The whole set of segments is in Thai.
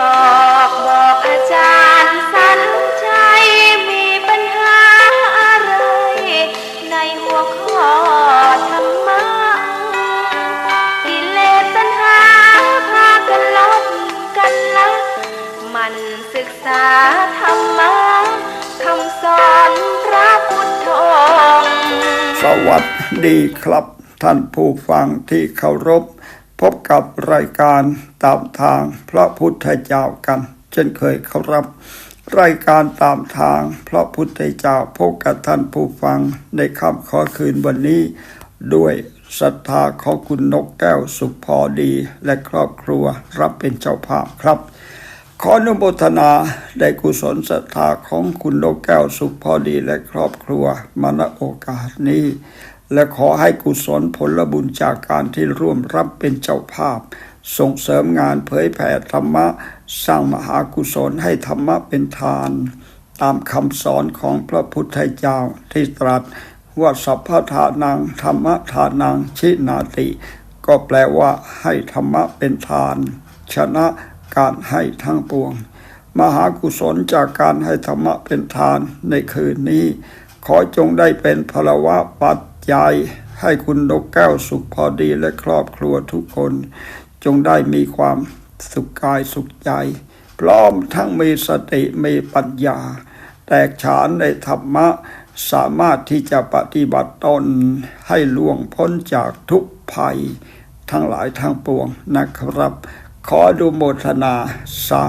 ออกบอกอาจารย์สันชัยมีปัญหาอะไร ในหัวข้อธรรมะกิเลสตัณหาพากันลบกันละมันศึกษาธรรมะคำสอนพระพุทธองค์สวัสดีครับ ท่านผู้ฟังที่เคารพ พบกับรายการตามทางพระพุทธเจ้ากัน เช่นเคยครับ รายการตามทางพระพุทธเจ้าพบกับท่านผู้ฟังในค่ำขอคืนวันนี้ ด้วยศรัทธาของคุณนกแก้วสุขพอดี และครอบครัวรับเป็นเจ้าภาพครับ ขออนุโมทนาได้กุศลศรัทธาของคุณนกแก้วสุขพอดีและครอบครัวมาณโอกาสนี้ และขอให้กุศลผลบุญจากการที่ร่วมรับเป็นเจ้าภาพ ส่งเสริมงานเผยแผ่ธรรมะ สร้างมหากุศลให้ธรรมะเป็นทาน ตามคำสอนของพระพุทธเจ้าที่ตรัสว่าสัพพทานังธรรมทานังชินาติ ก็แปลว่าให้ธรรมะเป็นทาน ชนะการให้ทั้งปวง มหากุศลจากการให้ธรรมะเป็นทานในคืนนี้ ขอจงได้เป็นพลวะปัจ จัยให้คุณนกแก้วสุขพอดีและครอบครัวทุกคน จงได้มีความสุขกายสุขใจ พร้อมทั้งมีสติมีปัญญา แตกฉานในธรรมะ สามารถที่จะปฏิบัติตนให้ล่วงพ้นจากทุกภัย ทั้งหลายทั้งปวงนะครับ ขอดูโมทนาสา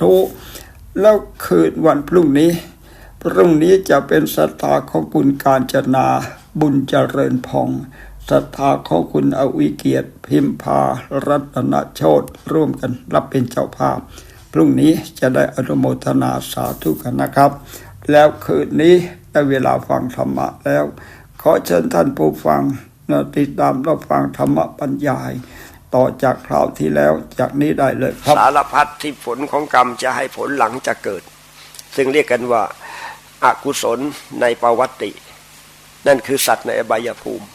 ธุ แล้วคืนวันพรุ่งนี้ พรุ่งนี้จะเป็นศรัทธาของคุณการจนา บุญเจริญพองศรัทธาของคุณอวิเกียรติ พิมพารัตนโชตร่วมกันรับเป็นเจ้าภาพ พรุ่งนี้จะได้อนุโมทนาสาธุกันนะครับ แล้วคืนนี้ได้เวลาฟังธรรมะแล้ว ขอเชิญท่านผู้ฟังนะติดตามรับฟังธรรมะบรรยาย ต่อจากคราวที่แล้วจากนี้ได้เลยครับสารพัดที่ผลของกรรมจะให้ผลหลังจะเกิด ซึ่งเรียกกันว่าอากุศลในปวัติ นั่นคือสัตว์ในอบายภูมิ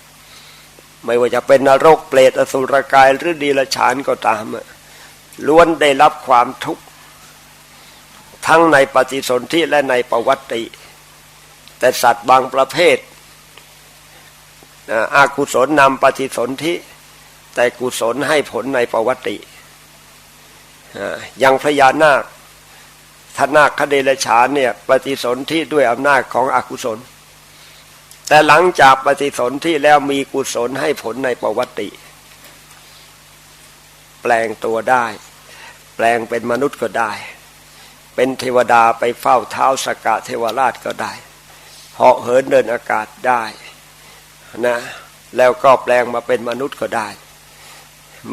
ไม่ว่าจะเป็นนรกเปรตอสุรกายหรือดีลฉานก็ตามล้วนได้รับความทุกข์ ทั้งในปฏิสนธิและในประวัติ แต่สัตว์บางประเภทอากุศลนำปฏิสนธิแต่กุศลให้ผลในประวัติอย่างพระยานาคทนาคเดลฉานเนี่ยปฏิสนธิด้วยอำนาจของอกุศล แต่หลังจากปฏิสนธิแล้วมีกุศลให้ผลในปวัตติ แปลงตัวได้ แปลงเป็นมนุษย์ก็ได้ เป็นเทวดาไปเฝ้าเท้าสกกะเทวราชก็ได้เหาะเหินเดินอากาศได้นะ แล้วก็แปลงมาเป็นมนุษย์ก็ได้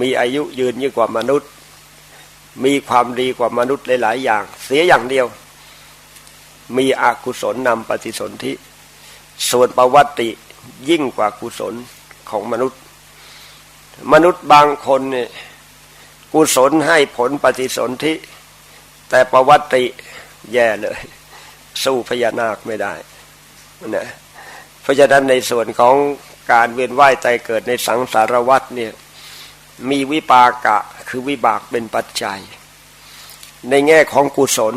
มีอายุยืนยิ่งกว่ามนุษย์ มีความดีกว่ามนุษย์หลาย ๆ อย่าง เสียอย่างเดียว มีอกุศลนำปฏิสนธิ ส่วนประวัติยิ่งกว่ากุศลของมนุษย์ มนุษย์บางคนเนี่ยกุศลให้ผลปฏิสนธิแต่ประวัติแย่เลย สู้พญานาคไม่ได้นะเพราะฉะนั้นในส่วนของการเวียนว่ายใจเกิดในสังสารวัฏเนี่ยมีวิปากะคือวิบากเป็นปัจจัย ในแง่ของกุศล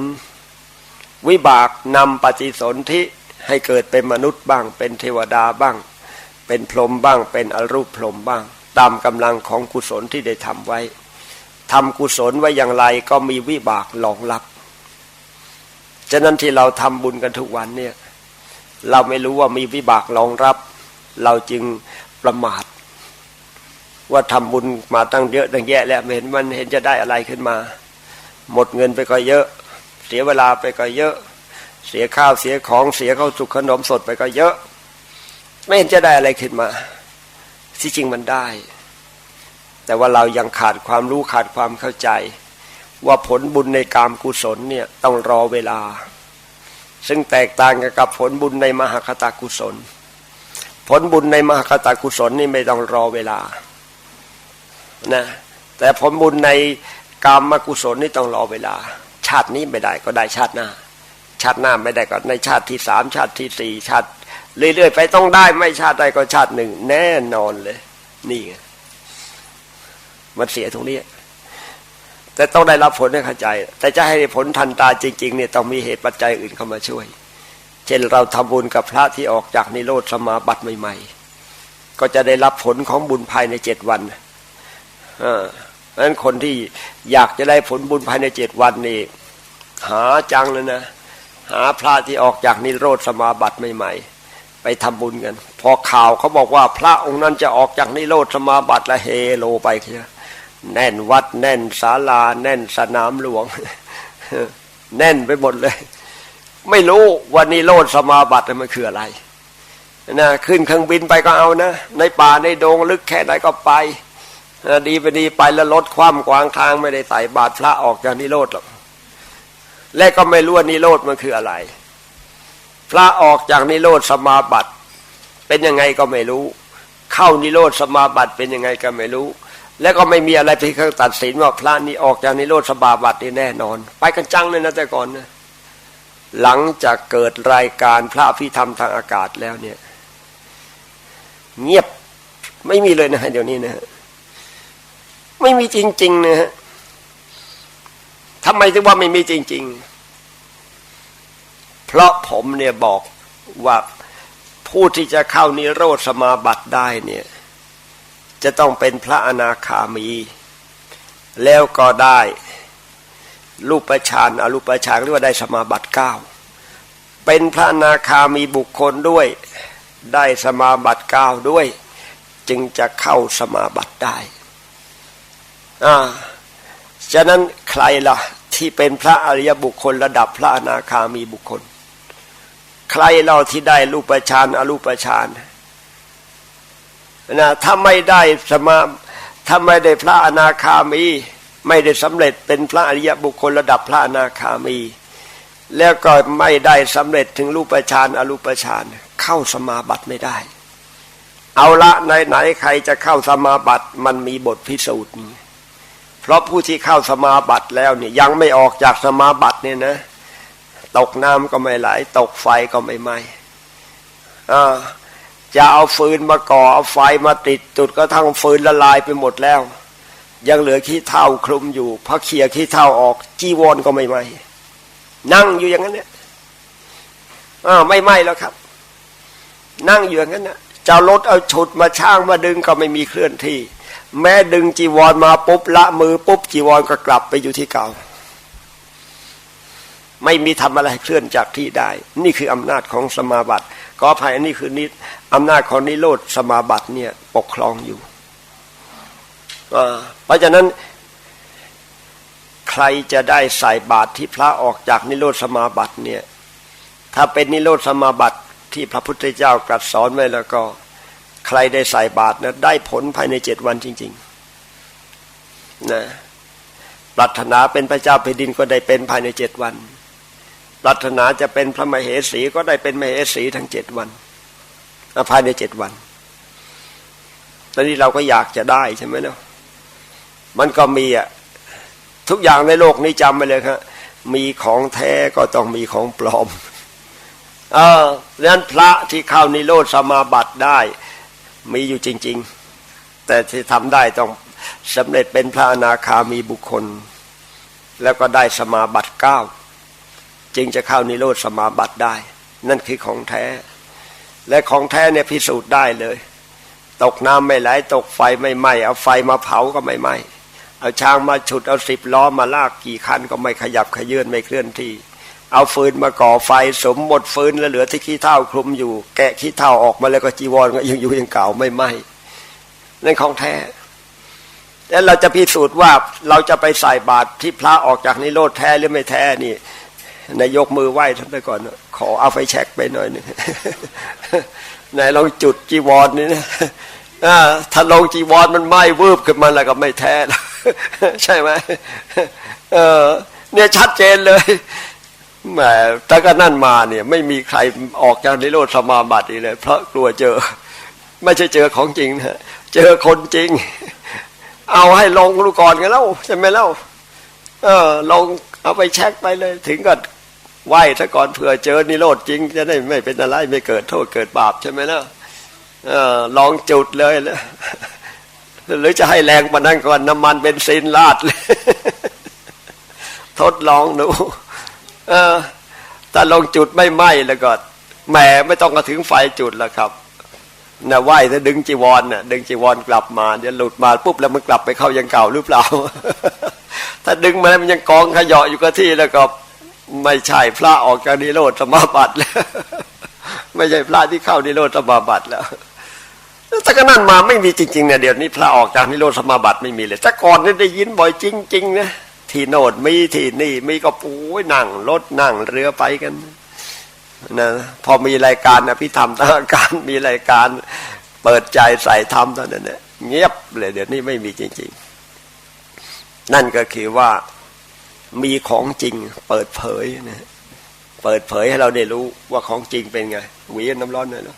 วิบากนำปฏิสนธิ ให้เกิดเป็นมนุษย์บ้าง เป็นเทวดาบ้าง เป็นพรหมบ้าง เป็นอรูปพรหมบ้าง ตามกำลังของกุศลที่ได้ทำไว้ทำกุศลไว้อย่างไรก็มีวิบากรองรับ ฉะนั้นที่เราทำบุญกันทุกวันเนี่ยเราไม่รู้ว่ามีวิบากรองรับ เราจึงประมาท ว่าทำบุญมาตั้งเยอะตั้งแยะแล้วเห็นมันเห็นจะได้อะไรขึ้นมา หมดเงินไปก็เยอะ เสียเวลาไปก็เยอะ เสียข้าวเสียของเสียข้าวสุกขนมสดไปก็เยอะ ไม่เห็นจะได้อะไรขึ้นมาที่จริงมันได้ แต่ว่าเรายังขาดความรู้ขาดความเข้าใจ ว่าผลบุญในกามกุศลเนี่ยต้องรอเวลา ซึ่งแตกต่างกับผลบุญในมหคตากุศล ผลบุญในมหคตากุศลนี่ไม่ต้องรอเวลานะแต่ผลบุญในกามกุศลนี่ต้องรอเวลา ชาตินี้ไม่ได้ก็ได้ชาติหน้า ชาติหน้าไม่ได้ก็ในชาติที่สามชาติที่สี่ชาติเรื่อยๆไปต้องได้ไม่ชาติใดก็ชาติหนึ่ง แน่นอนเลย นี่ไงมันเสียตรงนี้ แต่ต้องได้รับผลให้เข้าใจ แต่จะให้ผลทันตาจริงๆเนี่ยต้องมีเหตุปัจจัยอื่นเข้ามาช่วย เช่นเราทำบุญกับพระที่ออกจากนิโรธสมาบัติใหม่ ๆ ก็จะได้รับผลของบุญภายในเจ็ดวันอ่าเพราะฉะนั้นคนที่อยากจะได้ผลบุญภายในเจ็ดวันนี่หาจังเลยนะ หาพระที่ออกจากนิโรธสมาบัติใหม่ๆ ไปทำบุญกัน พอข่าวเขาบอกว่าพระองค์นั้นจะออกจากนิโรธสมาบัติละเฮโลไปเชียแน่นวัด แน่นศาลา แน่นสนามหลวง แน่นไปหมดเลย ไม่รู้ว่านิโรธสมาบัติมันคืออะไรนะขึ้นเครื่องบินไปก็เอานะ ในป่าในดงลึกแค่ไหนก็ไปดีไปดีไปแล้วลดความกวางทางไม่ได้ใส่บาตรพระออกจากนิโรธหรอก และก็ไม่รู้ว่านิโรธมันคืออะไร พระออกจากนิโรธสมาบัติ เป็นยังไงก็ไม่รู้ เข้านิโรธสมาบัติเป็นยังไงก็ไม่รู้ แล้วก็ไม่มีอะไรเป็นเครื่องตัดสินว่าพระนี้ออกจากนิโรธสมาบัตินี่แน่นอน ไปกันจังเลยนะแต่ก่อนนะหลังจากเกิดรายการพระพิธรรมทางอากาศแล้วเนี่ย เงียบไม่มีเลยนะเดี๋ยวนี้นะฮะไม่มีจริงๆนะฮะ ทำไมถึงว่าไม่มีจริง ๆ เพราะผมเนี่ยบอกว่าผู้ที่จะเข้านิโรธสมาบัติได้เนี่ย จะต้องเป็นพระอนาคามี แล้วก็ได้รูปฌานอรูปฌานเรียกว่าได้สมาบัติเก้าเป็นพระอนาคามีบุคคลด้วย ได้สมาบัติเก้าด้วย จึงจะเข้าสมาบัติได้อ่า ฉะนั้นใครล่ะที่เป็นพระอริยบุคคลระดับพระอนาคามีบุคคล ใครเราที่ได้รูปฌานอรูปฌานนะถ้าไม่ได้สมาถ้าไม่ได้พระอนาคามี ไม่ได้สำเร็จเป็นพระอริยบุคคลระดับพระอนาคามี แล้วก็ไม่ได้สำเร็จถึงรูปฌานอรูปฌานเข้าสมาบัติไม่ได้ เอาละไหนไหนใครจะเข้าสมาบัติมันมีบทพิสูจน์ เพราะผู้ที่เข้าสมาบัติแล้วเนี่ยยังไม่ออกจากสมาบัติเนี่ยนะ ตกน้ำก็ไม่ไหล ตกไฟก็ไม่ไหมจะเอาฟืนมาก่อเอาไฟมาติดจุดก็ทั้งฟืนละลายไปหมดแล้ว ยังเหลือขี้เท่าคลุมอยู่พอเขียขี้เท่าออกจีวรก็ไม่ไหมนั่งอยู่อย่างนั้นเนี่ยไม่ไหมแล้วครับ นั่งอยู่อย่างนั้นนะจะเอารถเอาฉุดมาช่างมาดึงก็ไม่มีเคลื่อนที่ แม้ดึงจีวรมาปุ๊บละมือปุ๊บจีวรก็กลับไปอยู่ที่เก่า ไม่มีทำอะไรเคลื่อนจากที่ได้ นี่คืออำนาจของสมาบัติก็ภัยอันนี้คือนิอำนาจของนิโรธสมาบัติเนี่ยปกครองอยู่เพราะฉะนั้นใครจะได้ใส่บาตรที่พระออกจากนิโรธสมาบัติเนี่ย ถ้าเป็นนิโรธสมาบัติที่พระพุทธเจ้าตรัสสอนไว้แล้วก็ ใครได้ใส่บาตรนะได้ผลภายในเจ็ดวันจริงๆนะปรารถนาเป็นพระเจ้าแผ่นดินก็ได้เป็นภายในเจ็ดวันปรารถนาจะเป็นพระมเหสีก็ได้เป็นมเหสีทั้งเจ็ดวันภายในเจ็ดวันตอนนี้เราก็อยากจะได้ใช่ไหมเนาะมันก็มีอะทุกอย่างในโลกนี้จำไปเลยครับมีของแท้ก็ต้องมีของปลอม เออดังนั้นพระที่เข้านิโรธสมาบัติได้ มีอยู่จริง ๆ แต่ที่ทำได้ต้องสำเร็จเป็นพระอนาคามีบุคคล แล้วก็ได้สมาบัติเก้าจึงจะเข้านิโรธสมาบัติได้ นั่นคือของแท้ และของแท้เนี่ยพิสูจน์ได้เลย ตกน้ำไม่ไหลตกไฟไม่ไหม้เอาไฟมาเผาก็ไม่ไหม้เอาช้างมาฉุดเอาสิบล้อมาลากกี่คันก็ไม่ขยับขยื่นไม่เคลื่อนที่ เอาฟืนมาก่อไฟสมหมดฟืนแล้วเหลือที่ขี้เท่าคลุมอยู่ แกะขี้เท่าออกมาแล้วก็จีวรก็ยังอยู่ยังเก่าไม่ไหมนั่นของแท้แล้วเราจะพิสูจน์ว่าเราจะไปใส่บาตรที่พระออกจากนิโรธแท้หรือไม่แท้นี่นายยกมือไหว้ท่านไปก่อน ขอเอาไฟแช็กไปหน่อยนึงไหนลองจุดจีวรนี่นะถ้าลงจีวรมันไหม้วืบขึ้นมาแล้วก็ไม่แท้ใช่ไหมเออเนี่ยชัดเจนเลย แหมแต่ก็นั่นมาเนี่ย ไม่มีใครออกจากนิโรธสมาบัติเลย เพราะกลัวเจอ ไม่ใช่เจอของจริงนะเจอคนจริง เอาให้ลงรูก่อนกันแล้วใช่ไหมเล่าเออลงเอาไปเช็คไปเลย ถึงก็ไหวซะก่อนเผื่อเจอนิโรธจริง จะได้ไม่เป็นอะไรไม่เกิดโทษเกิดบาปใช่ไหมล่ะเออลองจุดเลยแล้วหรือจะให้แรงมานั้นก่อนน้ำมันเป็นซินลาดเลยทดลองดู เออถ้าลงจุดไม่ไหม้แล้วก็แหมไม่ต้องกระถึงไฟจุดแล้วครับนะไหวถ้าดึงจีวรน่ะดึงจีวรกลับมาเดี๋ยวหลุดมาปุ๊บแล้วมันกลับไปเข้ายังเก่าหรือเปล่า ถ้าดึงมาแล้วมันยังกองขยะอยู่กับที่แล้วก็ไม่ใช่พระออกจากนิโรธสมาบัติแล้ว ไม่ใช่พระที่เข้านิโรธสมาบัติแล้วถ้าก็นั่นมาไม่มีจริงๆเนี่ยเดี๋ยวนี้พระออกจากนิโรธสมาบัติไม่มีเลยแต่ก่อนนี่ได้ยินบ่อยจริงๆนะ ที่โนดมีที่นี่มีก็ปูยนั่งรถนั่งเรือไปกันนะพอมีรายการอภิธรรมทางการมีรายการเปิดใจใส่ธรรมเท่านั้นเนี่ยเงียบเลยเดี๋ยวนี้ไม่มีจริง ๆ นั่นก็คือว่ามีของจริง เปิดเผยนะเปิดเผยให้เราได้รู้ว่าของจริงเป็นไงหวีน้ำร้อนหน่อยเนาะ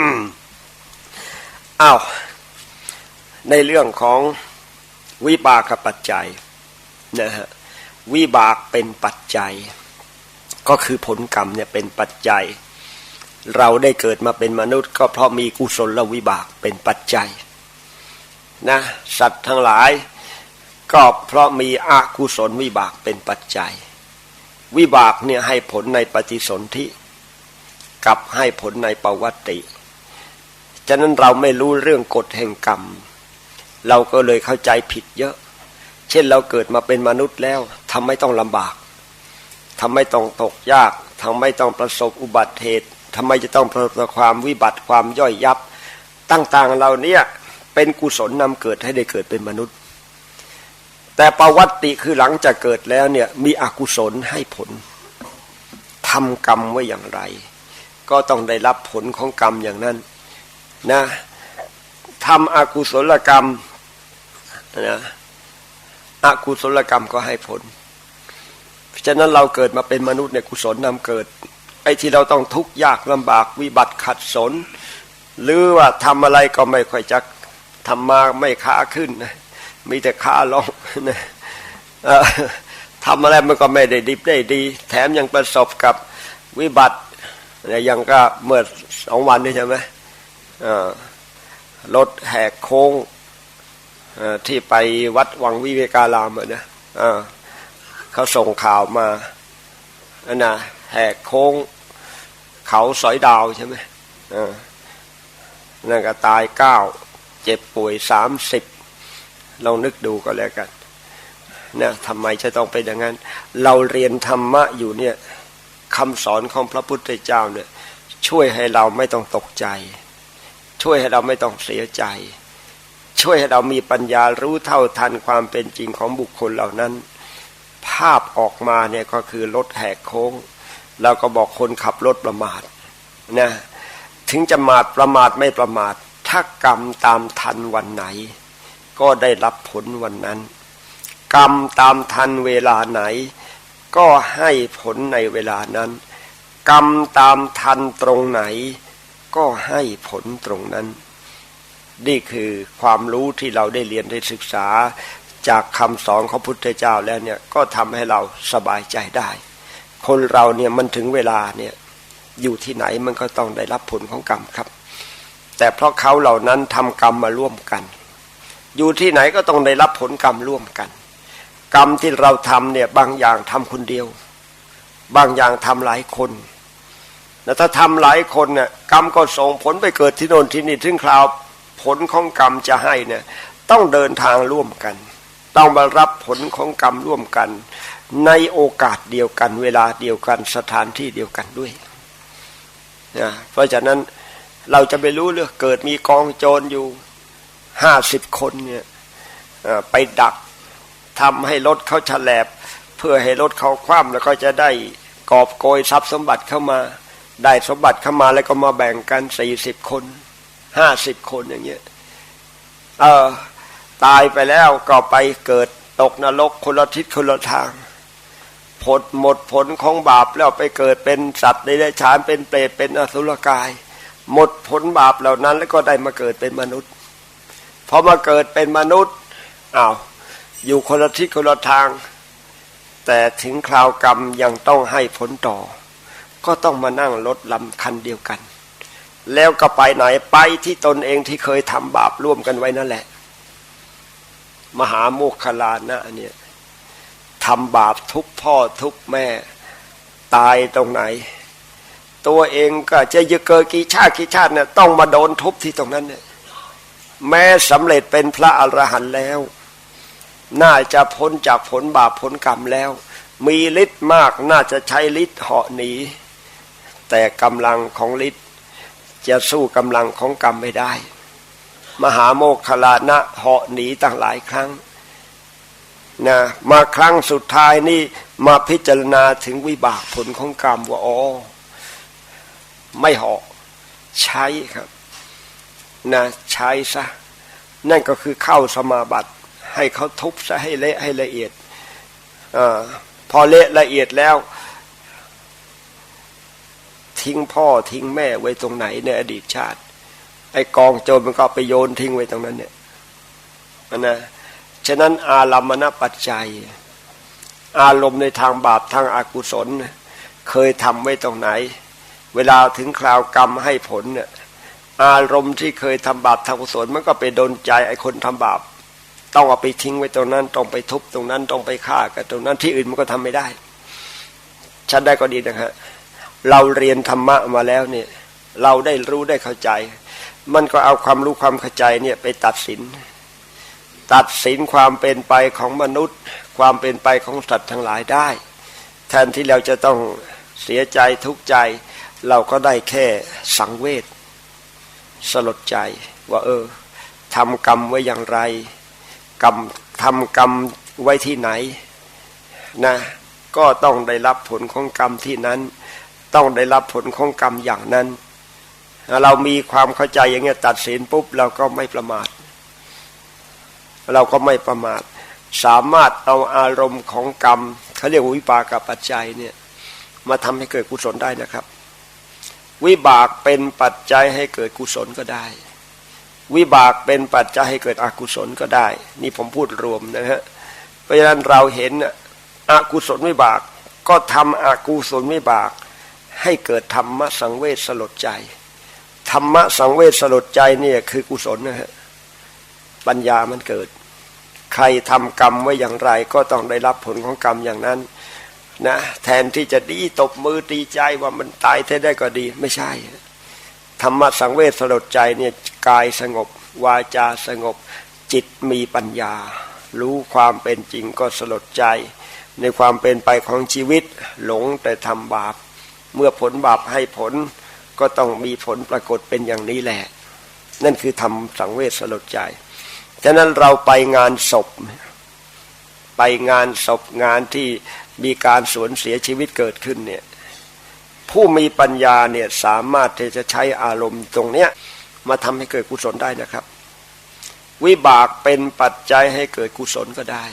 อืม อ้าวในเรื่องของวิบากปัจจัยนะฮะวิบากเป็นปัจจัย ก็คือผลกรรมเนี่ยเป็นปัจจัย เราได้เกิดมาเป็นมนุษย์ ก็เพราะมีกุศลวิบากเป็นปัจจัยนะสัตว์ทั้งหลาย ก็เพราะมีอากุศลวิบากเป็นปัจจัย วิบากเนี่ยให้ผลในปฏิสนธิกับให้ผลในปวัติ ฉะนั้นเราไม่รู้เรื่องกฎแห่งกรรม เราก็เลยเข้าใจผิดเยอะ เช่นเราเกิดมาเป็นมนุษย์แล้วทำไมต้องลำบากทำไมต้องตกยากทำไมต้องประสบอุบัติเหตุทำไมจะต้องประสบความวิบัติความย่อยยับต่างๆเราเนี่ยเป็นกุศลนำเกิดให้ได้เกิดเป็นมนุษย์ แต่ประวัติคือหลังจากเกิดแล้วเนี่ยมีอกุศลให้ผลทำกรรมไว้อย่างไร ก็ต้องได้รับผลของกรรมอย่างนั้น นะทำอกุศลกรรมนะอกุศลกรรมก็ให้ผลฉะนั้นเราเกิดมาเป็นมนุษย์เนี่ยกุศลนำเกิด ไอ้ที่เราต้องทุกข์ยากลำบากวิบัติขัดสน หรือว่าทำอะไรก็ไม่ค่อยจะทำมาไม่ค้าขึ้นนะมีแต่ค้าลงนะเอ่อทำอะไรมันก็ไม่ได้ดิบได้ดี แถมยังประสบกับวิบัติเนี่ยยังก็เมื่อสองวันนี้ใช่ไหม รถแหกโค้งที่ไปวัดวังวิเวการามอะนะเอ่อเขาส่งข่าวมาอันน่ะแหกโค้ง เขาสอยดาวใช่ไหมนั่นก็ตายเก้าเจ็บป่วยสามสิบลองนึกดูก็แล้วกันนะทำไมจะต้องเป็นอย่างนั้น เราเรียนธรรมะอยู่เนี่ยคำสอนของพระพุทธเจ้าเนี่ยช่วยให้เราไม่ต้องตกใจ ช่วยให้เราไม่ต้องเสียใจ ช่วยให้เรามีปัญญารู้เท่าทันความเป็นจริงของบุคคลเหล่านั้น ภาพออกมาเนี่ยก็คือรถแหกโค้งเราก็บอกคนขับรถประมาทนะถึงจะมาดประมาทไม่ประมาทถ้ากรรมตามทันวันไหน ก็ได้รับผลวันนั้น กรรมตามทันเวลาไหน ก็ให้ผลในเวลานั้น กรรมตามทันตรงไหน ก็ให้ผลตรงนั้น นี่คือความรู้ที่เราได้เรียนได้ศึกษา จากคำสอนของพุทธเจ้าแล้วเนี่ยก็ทำให้เราสบายใจได้ คนเราเนี่ยมันถึงเวลาเนี่ยอยู่ที่ไหนมันก็ต้องได้รับผลของกรรมครับ แต่เพราะเขาเหล่านั้นทำกรรมมาร่วมกัน อยู่ที่ไหนก็ต้องได้รับผลกรรมร่วมกัน กรรมที่เราทำเนี่ยบางอย่างทำคนเดียว บางอย่างทำหลายคน แล้วถ้าทำหลายคนเนี่ยกรรมก็ส่งผลไปเกิดที่โน่นที่นี่ถึงคราวผลของกรรมจะให้เนี่ยต้องเดินทางร่วมกัน ต้องมารับผลของกรรมร่วมกัน ในโอกาสเดียวกันเวลาเดียวกันสถานที่เดียวกันด้วยนะเพราะฉะนั้นเราจะไปรู้เรื่องเกิดมีกองโจรอยู่ห้าสิบคนเนี่ยไปดักทำให้รถเขาฉลบเพื่อให้รถเขาคว่ำแล้วก็จะได้กอบโกยทรัพย์สมบัติเข้ามา ได้สมบัติเข้ามาแล้วก็มาแบ่งกันสี่สิบคนห้าสิบคนอย่างเงี้ยเออตายไปแล้วก็ไปเกิดตกนรกคนละทิศคนละทางผลหมดผลของบาปแล้วไปเกิดเป็นสัตว์ในเดรัจฉานเป็นเปรตเป็นอสุรกาย หมดผลบาปเหล่านั้นแล้วก็ได้มาเกิดเป็นมนุษย์พอมาเกิดเป็นมนุษย์อ้าวอยู่คนละทิศคนละทาง แต่ถึงคราวกรรมยังต้องให้ผลต่อ ก็ต้องมานั่งรถลำคันเดียวกัน แล้วก็ไปไหนไปที่ตนเองที่เคยทำบาปร่วมกันไว้นั่นแหละ มหาโมคคลานะเนี่ยทำบาปทุกพ่อทุกแม่ ตายตรงไหน ตัวเองก็จะยึเกิดกี่ชาติกี่ชาติเนี่ยต้องมาโดนทุบที่ตรงนั้นเนี่ยแม้สำเร็จเป็นพระอรหันต์แล้ว น่าจะพ้นจากผลบาปผลกรรมแล้ว มีฤทธิ์มากน่าจะใช้ฤทธิ์เหาะหนี แต่กำลังของฤทธิ์จะสู้กำลังของกรรมไม่ได้ มหาโมคคลานะเหาะหนีตั้งหลายครั้งนะมาครั้งสุดท้ายนี่มาพิจารณาถึงวิบากผลของกรรมว่าอ๋อไม่เหาะใช้ครับนะใช้ซะนั่นก็คือเข้าสมาบัติให้เขาทุบซะให้เละให้ละเอียดอพอเละละเอียดแล้ว ทิ้งพ่อทิ้งแม่ไว้ตรงไหนในอดีตชาติ ไอกองโจรมันก็ไปโยนทิ้งไว้ตรงนั้นเนี่ยนะฉะนั้นอารมณปัจจัย อารมณ์ในทางบาปทางอากุศล เคยทำไว้ตรงไหน เวลาถึงคราวกรรมให้ผลเนี่ยอารมณ์ที่เคยทำบาปทางกุศลมันก็ไปโดนใจไอ้คนทำบาป ต้องเอาไปทิ้งไว้ตรงนั้น ต้องไปทุบตรงนั้นต้องไปฆ่ากันตรงนั้นที่อื่นมันก็ทำไม่ได้ ฉันได้ก็ดีนะฮะ เราเรียนธรรมะมาแล้วเนี่ย เราได้รู้ได้เข้าใจ มันก็เอาความรู้ความเข้าใจเนี่ยไปตัดสิน ตัดสินความเป็นไปของมนุษย์ ความเป็นไปของสัตว์ทั้งหลายได้ แทนที่เราจะต้องเสียใจทุกข์ใจ เราก็ได้แค่สังเวชสลดใจ ว่าเออทำกรรมไว้อย่างไรกรรมทำกรรมไว้ที่ไหนนะก็ต้องได้รับผลของกรรมที่นั้น ต้องได้รับผลของกรรมอย่างนั้น เรามีความเข้าใจอย่างเงี้ยตัดสินปุ๊บเราก็ไม่ประมาท เราก็ไม่ประมาท สามารถเอาอารมณ์ของกรรมเขาเรียกวิปากปัจจัยเนี่ยมาทำให้เกิดกุศลได้นะครับ วิบากเป็นปัจจัยให้เกิดกุศลก็ได้ วิบากเป็นปัจจัยให้เกิดอกุศลก็ได้ นี่ผมพูดรวมนะฮะเพราะฉะนั้นเราเห็นอกุศลวิบากก็ทำอกุศลวิบาก ให้เกิดธรรมะสังเวชสลดใจ ธรรมะสังเวชสลดใจเนี่ยคือกุศลนะฮะปัญญามันเกิด ใครทำกรรมไว้อย่างไรก็ต้องได้รับผลของกรรมอย่างนั้นนะแทนที่จะดีตบมือตีใจว่ามันตายแท้ได้ก็ดีไม่ใช่ ธรรมะสังเวชสลดใจเนี่ยกายสงบ วาจาสงบ จิตมีปัญญา รู้ความเป็นจริงก็สลดใจ ในความเป็นไปของชีวิตหลงแต่ทำบาป เมื่อผลบาปให้ผลก็ต้องมีผลปรากฏเป็นอย่างนี้แหละ นั่นคือทำสังเวชสลดใจ ฉะนั้นเราไปงานศพ ไปงานศพงานที่มีการสูญเสียชีวิตเกิดขึ้นเนี่ย ผู้มีปัญญาเนี่ยสามารถที่จะใช้อารมณ์ตรงเนี้ยมาทำให้เกิดกุศลได้นะครับ วิบากเป็นปัจจัยให้เกิดกุศลก็ได้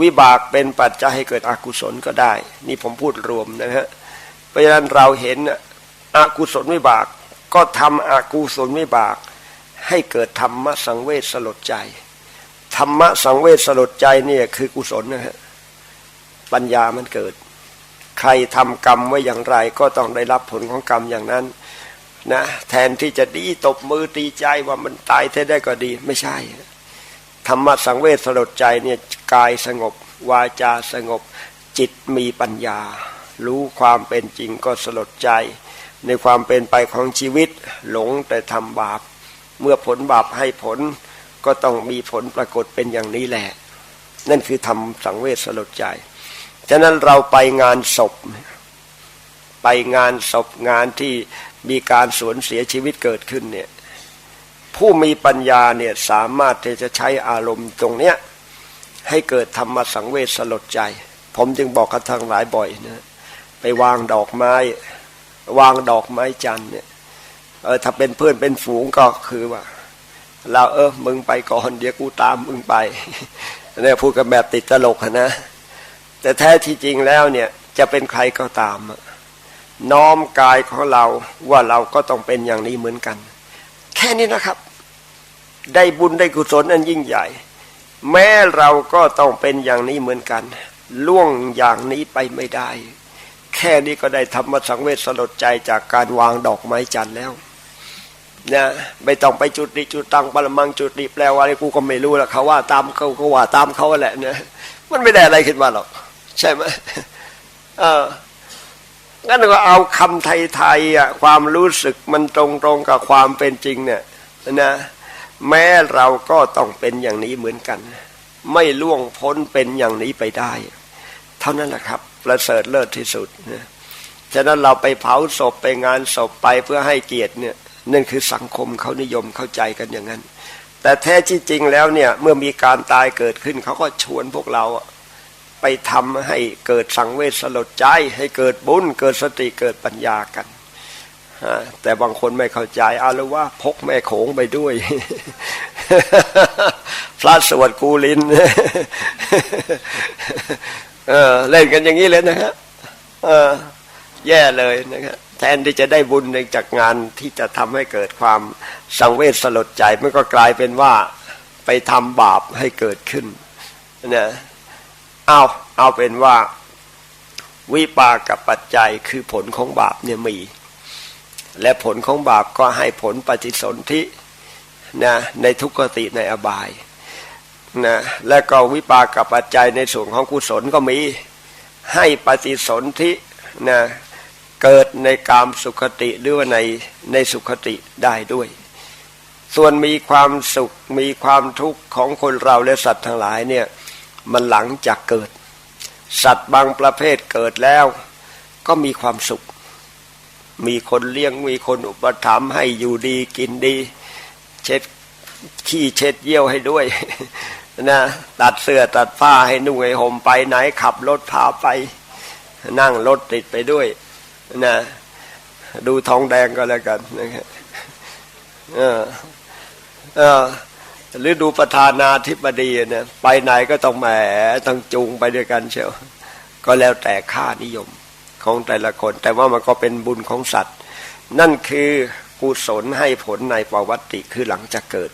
วิบากเป็นปัจจัยให้เกิดอกุศลก็ได้ นี่ผมพูดรวมนะฮะ เพราะฉะนั้นเราเห็นอกุศลวิบาก ก็ทำอกุศลวิบาก ให้เกิดธรรมะสังเวชสลดใจ ธรรมะสังเวชสลดใจเนี่ยคือกุศลนะฮะปัญญามันเกิด ใครทำกรรมไว้อย่างไรก็ต้องได้รับผลของกรรมอย่างนั้นนะแทนที่จะดีตบมือตีใจว่ามันตายแท้ได้ก็ดีไม่ใช่ ธรรมะสังเวชสลดใจเนี่ยกายสงบ วาจาสงบ จิตมีปัญญา รู้ความเป็นจริงก็สลดใจ ในความเป็นไปของชีวิตหลงแต่ทำบาป เมื่อผลบาปให้ผลก็ต้องมีผลปรากฏเป็นอย่างนี้แหละ นั่นคือทำสังเวชสลดใจ ฉะนั้นเราไปงานศพ ไปงานศพงานที่มีการสูญเสียชีวิตเกิดขึ้นเนี่ยผู้มีปัญญาเนี่ยสามารถที่จะใช้อารมณ์ตรงเนี้ยให้เกิดธรรมสังเวชสลดใจ ผมจึงบอกกับทางหลายบ่อยนะ ไปวางดอกไม้ วางดอกไม้จันเนี่ยเออถ้าเป็นเพื่อนเป็นฝูงก็คือว่าเราเออมึงไปก่อนเดี๋ยวกูตามมึงไปเนี่ยพูดกันแบบติดตลกนะ แต่แท้ที่จริงแล้วเนี่ยจะเป็นใครก็ตาม น้อมกายของเราว่าเราก็ต้องเป็นอย่างนี้เหมือนกัน แค่นี้นะครับ ได้บุญได้กุศลอันยิ่งใหญ่ แม้เราก็ต้องเป็นอย่างนี้เหมือนกัน ล่วงอย่างนี้ไปไม่ได้ แค่นี้ก็ได้ธรรมสังเวชสลดใจจากการวางดอกไม้จันทร์แล้วนะไม่ต้องไปจุดดิจุดตังปรมังจุดดิแปลว่าอะไรกูก็ไม่รู้ละเขาว่าตามเขาก็ว่าตามเขาแหละนะมันไม่ได้อะไรขึ้นมาหรอก ใช่ไหมเอองั้นก็เอาคำไทยๆอะความรู้สึกมันตรงๆกับความเป็นจริงเนี่ยนะแม้เราก็ต้องเป็นอย่างนี้เหมือนกัน ไม่ล่วงพ้นเป็นอย่างนี้ไปได้ เท่านั้นแหละครับ ประเสริฐเลิศที่สุดนะฉะนั้นเราไปเผาศพไปงานศพไปเพื่อให้เกียรติเนี่ยนั่นคือสังคมเขานิยมเข้าใจกันอย่างนั้น แต่แท้ที่จริงแล้วเนี่ยเมื่อมีการตายเกิดขึ้นเขาก็ชวนพวกเราไปทำให้เกิดสังเวชสลดใจ ให้เกิดบุญเกิดสติเกิดปัญญากันแต่บางคนไม่เข้าใจเอาแล้วว่าพกแม่โขงไปด้วย พระสวดกูลิน เออ เล่นกันอย่างนี้เลยนะฮะเออ แย่เลยนะครับแทนที่จะได้บุญจากงานที่จะทำให้เกิดความสังเวชสลดใจมันก็กลายเป็นว่าไปทำบาปให้เกิดขึ้นนะเอาเอาเป็นว่าวิปากกับปัจจัยคือผลของบาปเนี่ยมี และผลของบาปก็ให้ผลปฏิสนธินะในทุกขติในอบาย นะและก็วิปากกับปัจจัยในส่วนของกุศลก็มีให้ปฏิสนธินะเกิดในกามสุขติหรือว่าในในสุขติได้ด้วย ส่วนมีความสุขมีความทุกข์ของคนเราและสัตว์ทั้งหลายเนี่ยมันหลังจากเกิด สัตว์บางประเภทเกิดแล้ว ก็มีความสุข มีคนเลี้ยงมีคนอุปถัมภ์ให้อยู่ดีกินดี เช็ดขี้เช็ดเยี่ยวให้ด้วย นะตัดเสื้อตัดผ้าให้นุ่งให้ห่มไปไหนขับรถพาไป นั่งรถติดไปด้วยนะดูทองแดงก็แล้วกันนะครับเออเออหรือดูประธานาธิบดีเนี่ยไปไหนก็ต้องแหมต้องจูงไปด้วยกันเชียวก็แล้วแต่ค่านิยมของแต่ละคน แต่ว่ามันก็เป็นบุญของสัตว์ นั่นคือกุศลให้ผลในประวัติคือหลังจากเกิด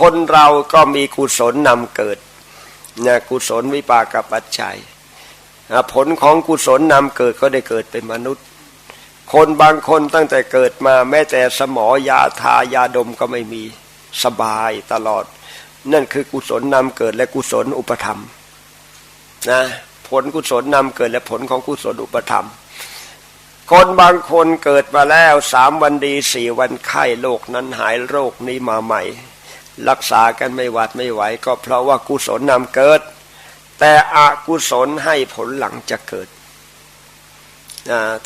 คนเราก็มีกุศลนำเกิดนะกุศลวิปากปัจจัยผลของกุศลนำเกิดก็ได้เกิดเป็นมนุษย์ คนบางคนตั้งแต่เกิดมาแม้แต่สมอยาทายาดมก็ไม่มีสบายตลอด นั่นคือกุศลนำเกิดและกุศลอุปธรรมนะผลกุศลนำเกิดและผลของกุศลอุปธรรม คนบางคนเกิดมาแล้วสามวันดีสี่วันไข้โรคนั้นหายโรคนี้มาใหม่ รักษากันไม่หวัดไม่ไหว ก็เพราะว่ากุศลนำเกิด แต่อกุศลให้ผลหลังจะเกิด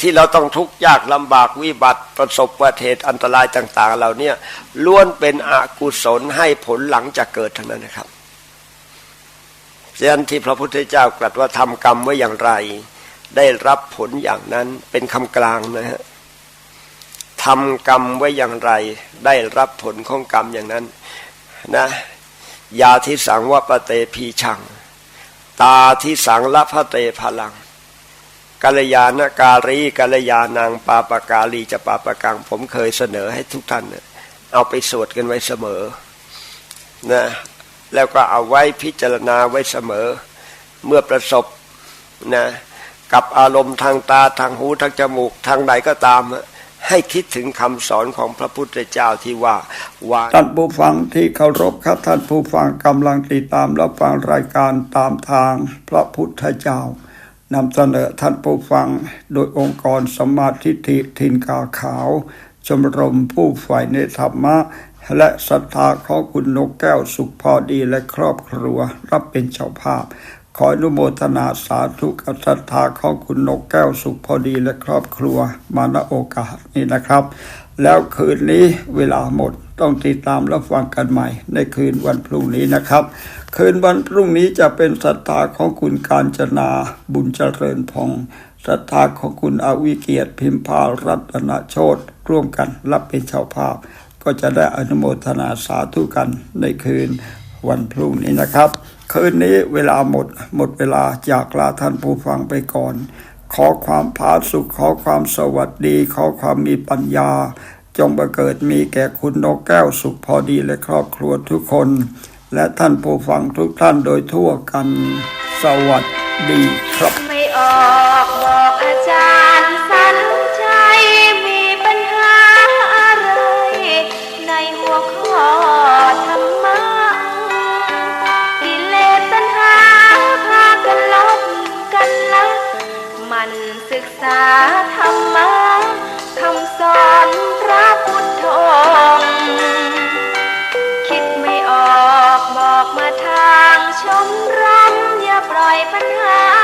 ที่เราต้องทุกข์ยากลำบากวิบัติประสบอุบัติเหตุอันตรายต่าง ๆ เราเนี่ยล้วนเป็นอกุศลให้ผลหลังจะเกิดทั้งนั้นนะครับฉะนั้นที่พระพุทธเจ้ากลัดว่าทำกรรมไว้อย่างไร ได้รับผลอย่างนั้นเป็นคำกลางนะฮะทำกรรมไว้อย่างไร ได้รับผลของกรรมอย่างนั้น นะยาที่สังว่าปะเตพีชัง ตาที่สังละพะเตพลังกัลยาณการีกัลยานางปาปกาลีจะปาปกัง ผมเคยเสนอให้ทุกท่านเนี่ยเอาไปสวดกันไว้เสมอนะแล้วก็เอาไว้พิจารณาไว้เสมอ เมื่อประสบนะกับอารมณ์ทางตาทางหูทางจมูกทางใดก็ตาม ให้คิดถึงคำสอนของพระพุทธเจ้าที่ว่าว่าท่านผู้ฟังที่เคารพครับท่านผู้ฟังกำลังติดตามรับฟังรายการตามทางพระพุทธเจ้านำเสนอท่านผู้ฟังโดยองค์กรสมมาธิฐิทินกาขาว ชมรมผู้ฝ่ายในธรรมะ และศรัทธาของคุณนกแก้วสุขพอดีและครอบครัวรับเป็นเจ้าภาพ ขออนุโมทนาสาธุกับศรัทธาของคุณนกแก้วสุขพอดีและครอบครัวมาณโอกาสนี้นะครับ แล้วคืนนี้เวลาหมดต้องติดตามรับฟังกันใหม่ ในคืนวันพรุ่งนี้นะครับ คืนวันพรุ่งนี้จะเป็นศรัทธาของคุณการจนาบุญเจริญพงศ์ศรัทธาของคุณอวิเกียรติพิมพารัตนโชตร่วมกันรับเป็นเจ้าภาพ ก็จะได้อนุโมทนาสาธุกันในคืนวันพรุ่งนี้นะครับ คืนนี้เวลาหมดหมดเวลาจากลาท่านผู้ฟังไปก่อน ขอความผาสุขขอความสวัสดี ขอความมีปัญญา จงบังเกิดมีแก่คุณนกแก้วสุขพอดีและครอบครัวทุกคน และท่านผู้ฟังทุกท่านโดยทั่วกัน สวัสดีครับ ไม่ออกบอกอาจารย์สัญ ษาธรรมะคำสอนพระพุทธองค์คิดไม่ออกบอกมาทางชมรมอย่าปล่อยปัญหา